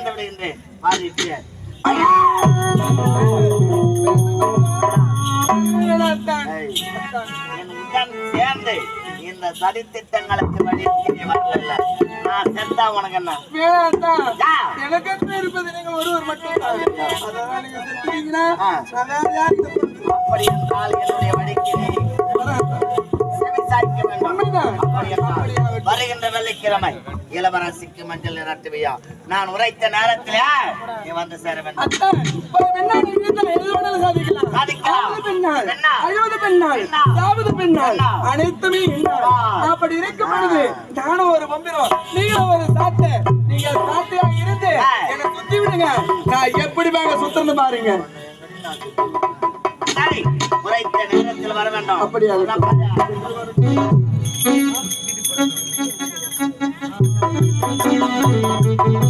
வந்து விடுகின்றேன் சேர்ந்து இந்த சதித்திட்டங்களுக்கு வழிக்கு நீ வரல நான் செத்தா உனக்கு என்ன? இருப்பது நீங்கள் ஒருவர் நீங்க செத்துட்டீங்கன்னா, சொல்றது? அப்படி என்றால் என்னுடைய வழிக்கு. செவி சாய்க்க வேண்டும். அப்படி என்றால். வருகின்ற வெள்ளிக்கிழமை. இளவரசிக்கு மஞ்சள் நிறட்டுவியா நான் உரைத்த நேரத்திலே நீ வந்து சேர வேண்டும். அனைத்துமே. அப்படி இருக்கும் பொழுது நானும் ஒரு வம்பிரம் நீங்களும் ஒரு சாட்டை நீங்கள் சாட்டையாக இருந்து. என்னை சுத்தி விடுங்க. நான் எப்படி வாங்க சுத்தன்னு பாருங்க. உரைத்த நேரத்தில் வர வேண்டும். அப்படியா? நான்